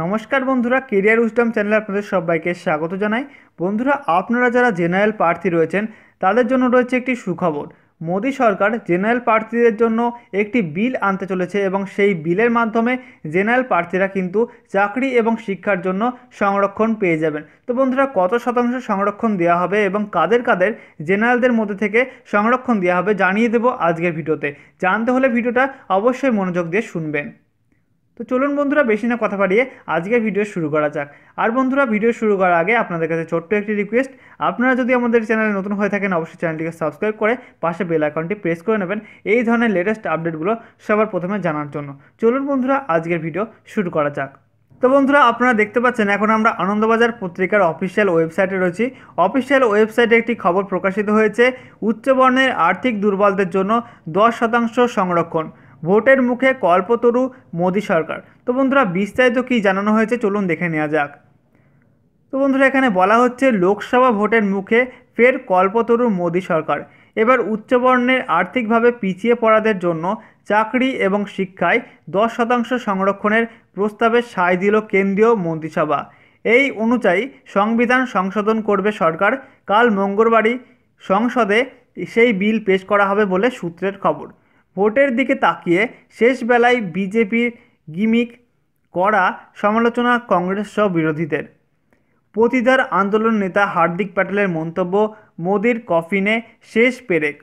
নমস্কার বন্ধুরা career wisdom চ্যানেলে আপনাদের সবাইকে স্বাগত জানাই। বন্ধুরা, আপনারা যারা জেনারেল প্রার্থী রয়েছেন, তাদের জন্য রয়েছে একটি সুখবর। মোদী সরকার জেনারেল প্রার্থীদের জন্য একটি বিল আনতে চলেছে এবং সেই বিলের মাধ্যমে জেনারেল প্রার্থীরা কিন্তু চাকরি এবং শিক্ষার জন্য সংরক্ষণ পেয়ে যাবেন। তো বন্ধুরা, কত শতাংশ সংরক্ষণ দেওয়া হবে এবং কাদের কাদের জেনারেলদের মধ্যে থেকে সংরক্ষণ দেওয়া হবে জানিয়ে দেবো আজকের ভিডিওতে। জানতে হলে ভিডিওটা অবশ্যই মনোযোগ দিয়ে শুনবেন। তো চলুন বন্ধুরা, বেশি না কথা বাড়িয়ে আজকের ভিডিও শুরু করা যাক। আর বন্ধুরা ভিডিও শুরু করার আগে আপনাদের কাছে ছোট্ট একটি রিকোয়েস্ট আপনারা যদি আমাদের চ্যানেলে নতুন হয়ে থাকেন, অবশ্যই চ্যানেলটিকে সাবস্ক্রাইব করে পাশে বেল আইকনটি প্রেস করে নেবেন। এই ধরনের লেটেস্ট আপডেটগুলো সবার প্রথমে জানার জন্য। চলুন বন্ধুরা, আজকের ভিডিও শুরু করা যাক। তো বন্ধুরা, আপনারা দেখতে পাচ্ছেন, এখন আমরা আনন্দবাজার পত্রিকার অফিসিয়াল ওয়েবসাইটে রয়েছি। অফিসিয়াল ওয়েবসাইটে একটি খবর প্রকাশিত হয়েছে, উচ্চবর্ণের আর্থিক দুর্বলদের জন্য দশ শতাংশ সংরক্ষণ। ভোটের মুখে কল্পতরু মোদী সরকার। তো বন্ধুরা, বিস্তারিত কী জানানো হয়েছে চলুন দেখে নেওয়া যাক। তো বন্ধুরা, এখানে বলা হচ্ছে লোকসভা ভোটের মুখে ফের কল্পতরু মোদী সরকার। এবার উচ্চবর্ণের আর্থিকভাবে পিছিয়ে পড়াদের জন্য চাকরি এবং শিক্ষায় দশ শতাংশ সংরক্ষণের প্রস্তাবে সায় দিল কেন্দ্রীয় মন্ত্রিসভা। এই অনুযায়ী সংবিধান সংশোধন করবে সরকার। কাল মঙ্গলবারই সংসদে সেই বিল পেশ করা হবে বলে সূত্রের খবর। ভোটের দিকে তাকিয়ে শেষ বেলায় বিজেপির গিমিক করা সমালোচনা কংগ্রেস সহ বিরোধীদের। প্রতিদার আন্দোলন নেতা হার্দিক প্যাটেলের মন্তব্য, মোদির কফিনে শেষ পেরেক।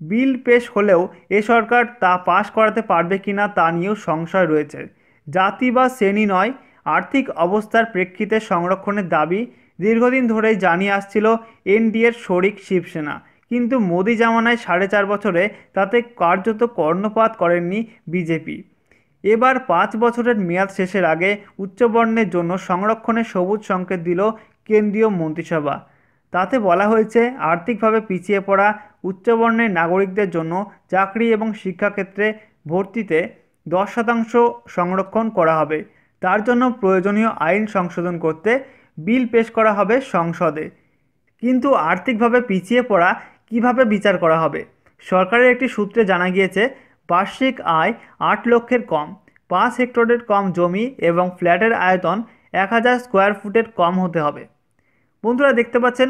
বিল পেশ হলেও এ সরকার তা পাশ করাতে পারবে কিনা তা নিয়েও সংশয় রয়েছে। জাতি বা শ্রেণি নয়, আর্থিক অবস্থার প্রেক্ষিতে সংরক্ষণের দাবি দীর্ঘদিন ধরেই জানিয়ে আসছিল এনডিএর শরিক শিবসেনা। কিন্তু মোদি জামানায় সাড়ে চার বছরে তাতে কার্যত কর্ণপাত করেননি বিজেপি। এবার পাঁচ বছরের মেয়াদ শেষের আগে উচ্চবর্ণের জন্য সংরক্ষণের সবুজ সংকেত দিল কেন্দ্রীয় মন্ত্রিসভা। তাতে বলা হয়েছে, আর্থিকভাবে পিছিয়ে পড়া উচ্চবর্ণের নাগরিকদের জন্য চাকরি এবং শিক্ষাক্ষেত্রে ভর্তিতে দশ শতাংশ সংরক্ষণ করা হবে। তার জন্য প্রয়োজনীয় আইন সংশোধন করতে বিল পেশ করা হবে সংসদে। কিন্তু আর্থিকভাবে পিছিয়ে পড়া কীভাবে বিচার করা হবে? সরকারের একটি সূত্রে জানা গিয়েছে, বার্ষিক আয় আট লক্ষের কম, পাঁচ হেক্টরের কম জমি এবং ফ্ল্যাটের আয়তন এক হাজার স্কোয়ার ফুটের কম হতে হবে। বন্ধুরা, দেখতে পাচ্ছেন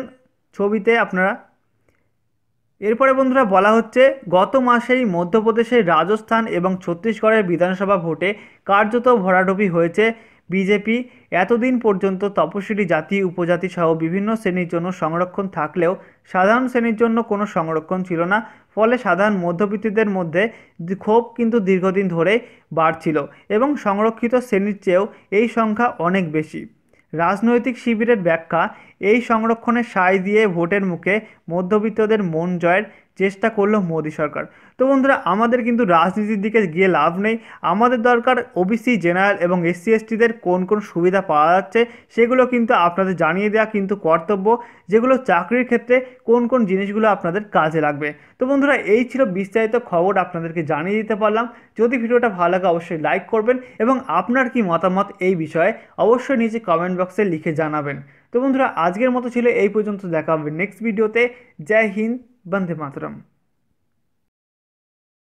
ছবিতে আপনারা। এরপরে বন্ধুরা, বলা হচ্ছে, গত মাসেই মধ্যপ্রদেশের রাজস্থান এবং ছত্তিশগড়ের বিধানসভা ভোটে কার্যত ভরাডুবি হয়েছে বিজেপি এতদিন পর্যন্ত তপশিলি জাতি, উপজাতি সহ বিভিন্ন শ্রেণির জন্য সংরক্ষণ থাকলেও সাধারণ শ্রেণির জন্য কোনো সংরক্ষণ ছিল না। ফলে সাধারণ মধ্যবিত্তদের মধ্যে ক্ষোভ কিন্তু দীর্ঘদিন ধরে বাড়ছিল এবং সংরক্ষিত শ্রেণির চেয়েও এই সংখ্যা অনেক বেশি। রাজনৈতিক শিবিরের ব্যাখ্যা, এই সংরক্ষণের সায় দিয়ে ভোটের মুখে মধ্যবিত্তদের মন জয়ের চেষ্টা করল মোদী সরকার। তো বন্ধুরা, আমাদের কিন্তু রাজনীতির দিকে গিয়ে লাভ নেই। আমাদের দরকার ওবিসি জেনারেল এবং এসসি এসটিদের কোন কোন সুবিধা পাওয়া যাচ্ছে সেগুলো কিন্তু আপনাদের জানিয়ে দেওয়া কিন্তু কর্তব্য, যেগুলো চাকরির ক্ষেত্রে কোন কোন জিনিসগুলো আপনাদের কাজে লাগবে। তো বন্ধুরা, এই ছিল বিস্তারিত খবর আপনাদেরকে জানিয়ে দিতে পারলাম। যদি ভিডিওটা ভালো লাগে অবশ্যই লাইক করবেন এবং আপনার কি মতামত এই বিষয়ে অবশ্যই নিচে কমেন্ট বক্সে লিখে জানাবেন। তো বন্ধুরা, আজকের মতো ছিল এই পর্যন্ত। দেখা হবে নেক্সট ভিডিওতে জয় হিন্দ। बंदे मातरम।